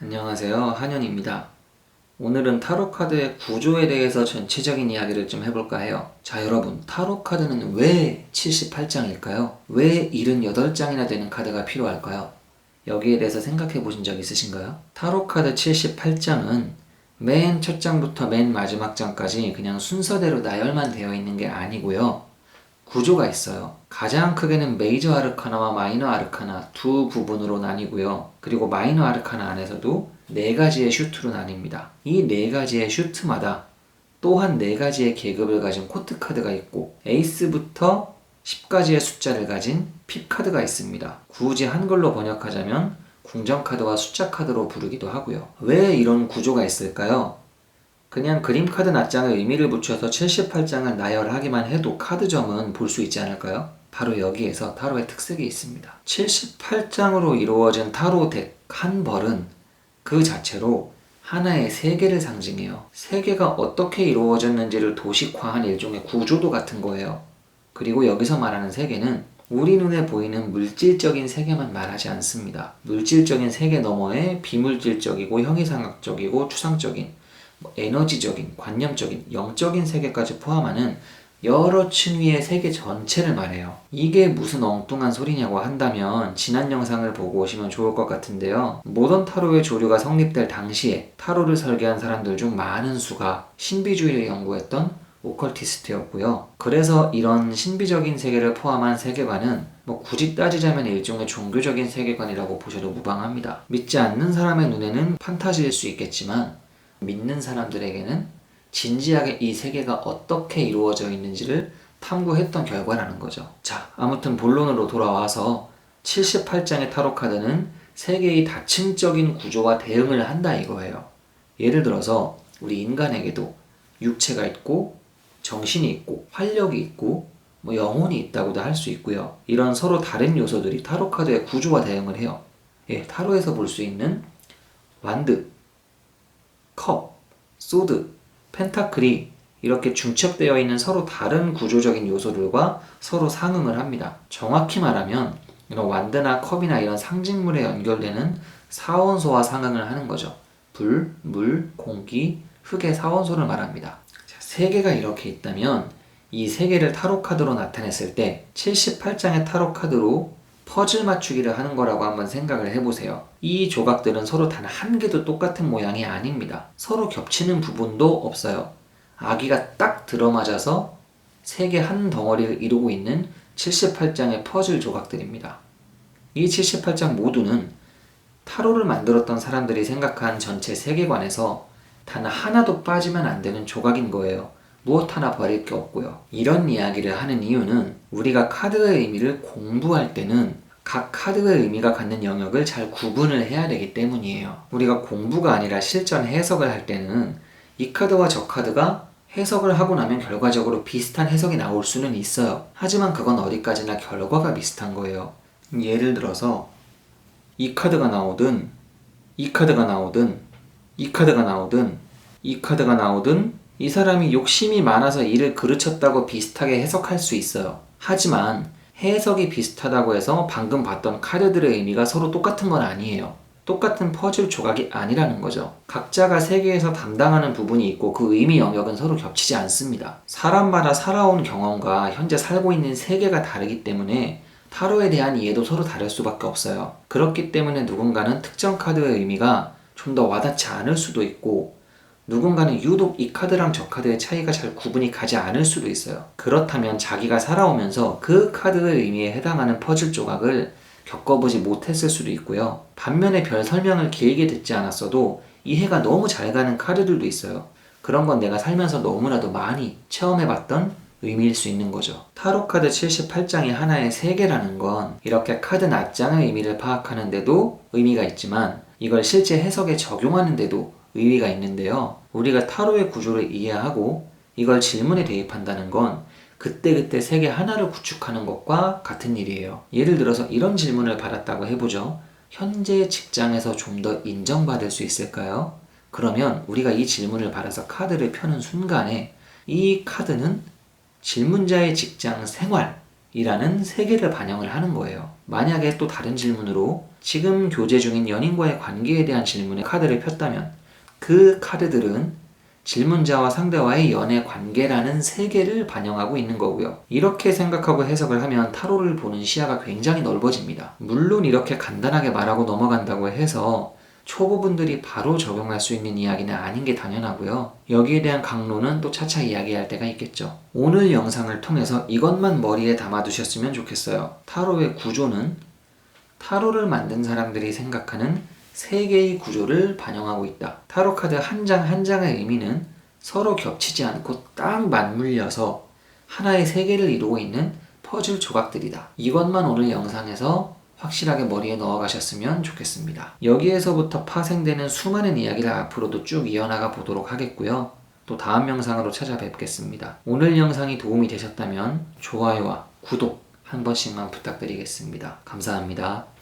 안녕하세요. 한현입니다. 오늘은 타로 카드의 구조에 대해서 전체적인 이야기를 좀 해볼까 해요. 자, 여러분, 타로 카드는 왜 78장일까요? 왜 78장이나 되는 카드가 필요할까요? 여기에 대해서 생각해 보신 적 있으신가요? 타로 카드 78장은 맨 첫 장부터 맨 마지막 장까지 그냥 순서대로 나열만 되어 있는 게 아니고요. 구조가 있어요. 가장 크게는 메이저 아르카나와 마이너 아르카나 두 부분으로 나뉘고요. 그리고 마이너 아르카나 안에서도 네 가지의 슈트로 나뉩니다. 이 네 가지의 슈트마다 또한 네 가지의 계급을 가진 코트 카드가 있고 에이스부터 10가지의 숫자를 가진 픽 카드가 있습니다. 굳이 한글로 번역하자면 궁정 카드와 숫자 카드로 부르기도 하고요. 왜 이런 구조가 있을까요? 그냥 그림 카드 낱장에 의미를 붙여서 78장을 나열하기만 해도 카드점은 볼 수 있지 않을까요? 바로 여기에서 타로의 특색이 있습니다. 78장으로 이루어진 타로 덱 한 벌은 그 자체로 하나의 세계를 상징해요. 세계가 어떻게 이루어졌는지를 도식화한 일종의 구조도 같은 거예요. 그리고 여기서 말하는 세계는 우리 눈에 보이는 물질적인 세계만 말하지 않습니다. 물질적인 세계 너머에 비물질적이고 형이상학적이고 추상적인 뭐 에너지적인, 관념적인, 영적인 세계까지 포함하는 여러 층위의 세계 전체를 말해요. 이게 무슨 엉뚱한 소리냐고 한다면 지난 영상을 보고 오시면 좋을 것 같은데요. 모던 타로의 조류가 성립될 당시에 타로를 설계한 사람들 중 많은 수가 신비주의를 연구했던 오컬티스트였고요. 그래서 이런 신비적인 세계를 포함한 세계관은 뭐 굳이 따지자면 일종의 종교적인 세계관이라고 보셔도 무방합니다. 믿지 않는 사람의 눈에는 판타지일 수 있겠지만 믿는 사람들에게는 진지하게 이 세계가 어떻게 이루어져 있는지를 탐구했던 결과라는 거죠. 자, 아무튼 본론으로 돌아와서 78장의 타로 카드는 세계의 다층적인 구조와 대응을 한다 이거예요. 예를 들어서 우리 인간에게도 육체가 있고 정신이 있고 활력이 있고 뭐 영혼이 있다고도 할 수 있고요. 이런 서로 다른 요소들이 타로 카드의 구조와 대응을 해요. 예, 타로에서 볼 수 있는 완드, 컵, 소드, 펜타클이 이렇게 중첩되어 있는 서로 다른 구조적인 요소들과 서로 상응을 합니다. 정확히 말하면 이런 완드나 컵이나 이런 상징물에 연결되는 사원소와 상응을 하는 거죠. 불, 물, 공기, 흙의 사원소를 말합니다. 자, 세 개가 이렇게 있다면 이 세 개를 타로 카드로 나타냈을 때 78장의 타로 카드로 퍼즐 맞추기를 하는 거라고 한번 생각을 해보세요. 이 조각들은 서로 단 한 개도 똑같은 모양이 아닙니다. 서로 겹치는 부분도 없어요. 아기가 딱 들어맞아서 세 개 한 덩어리를 이루고 있는 78장의 퍼즐 조각들입니다. 이 78장 모두는 타로를 만들었던 사람들이 생각한 전체 세계관에서 단 하나도 빠지면 안 되는 조각인 거예요. 무엇 하나 버릴 게 없고요. 이런 이야기를 하는 이유는 우리가 카드의 의미를 공부할 때는 각 카드의 의미가 갖는 영역을 잘 구분을 해야 되기 때문이에요. 우리가 공부가 아니라 실전 해석을 할 때는 이 카드와 저 카드가 해석을 하고 나면 결과적으로 비슷한 해석이 나올 수는 있어요. 하지만 그건 어디까지나 결과가 비슷한 거예요. 예를 들어서 이 카드가 나오든 이 카드가 나오든 이 카드가 나오든 이 카드가 나오든 이 사람이 욕심이 많아서 일을 그르쳤다고 비슷하게 해석할 수 있어요. 하지만 해석이 비슷하다고 해서 방금 봤던 카드들의 의미가 서로 똑같은 건 아니에요. 똑같은 퍼즐 조각이 아니라는 거죠. 각자가 세계에서 담당하는 부분이 있고 그 의미 영역은 서로 겹치지 않습니다. 사람마다 살아온 경험과 현재 살고 있는 세계가 다르기 때문에 타로에 대한 이해도 서로 다를 수밖에 없어요. 그렇기 때문에 누군가는 특정 카드의 의미가 좀 더 와닿지 않을 수도 있고 누군가는 유독 이 카드랑 저 카드의 차이가 잘 구분이 가지 않을 수도 있어요. 그렇다면 자기가 살아오면서 그 카드의 의미에 해당하는 퍼즐 조각을 겪어보지 못했을 수도 있고요. 반면에 별 설명을 길게 듣지 않았어도 이해가 너무 잘 가는 카드들도 있어요. 그런 건 내가 살면서 너무나도 많이 체험해봤던 의미일 수 있는 거죠. 타로 카드 78장이 하나의 세계라는 건 이렇게 카드 낱장의 의미를 파악하는데도 의미가 있지만 이걸 실제 해석에 적용하는데도 의미가 있는데요. 우리가 타로의 구조를 이해하고 이걸 질문에 대입한다는 건 그때그때 세계 하나를 구축하는 것과 같은 일이에요. 예를 들어서 이런 질문을 받았다고 해보죠. 현재 직장에서 좀 더 인정받을 수 있을까요? 그러면 우리가 이 질문을 받아서 카드를 펴는 순간에 이 카드는 질문자의 직장 생활, 이라는 세계를 반영을 하는 거예요. 만약에 또 다른 질문으로 지금 교제 중인 연인과의 관계에 대한 질문에 카드를 폈다면 그 카드들은 질문자와 상대와의 연애 관계라는 세계를 반영하고 있는 거고요. 이렇게 생각하고 해석을 하면 타로를 보는 시야가 굉장히 넓어집니다. 물론 이렇게 간단하게 말하고 넘어간다고 해서 초보분들이 바로 적용할 수 있는 이야기는 아닌 게 당연하고요. 여기에 대한 강론은 또 차차 이야기할 때가 있겠죠. 오늘 영상을 통해서 이것만 머리에 담아두셨으면 좋겠어요. 타로의 구조는 타로를 만든 사람들이 생각하는 세 개의 구조를 반영하고 있다. 타로 카드 한 장 한 장의 의미는 서로 겹치지 않고 딱 맞물려서 하나의 세계를 이루고 있는 퍼즐 조각들이다. 이것만 오늘 영상에서 확실하게 머리에 넣어 가셨으면 좋겠습니다. 여기에서부터 파생되는 수많은 이야기를 앞으로도 쭉 이어나가 보도록 하겠고요. 또 다음 영상으로 찾아뵙겠습니다. 오늘 영상이 도움이 되셨다면 좋아요와 구독 한 번씩만 부탁드리겠습니다. 감사합니다.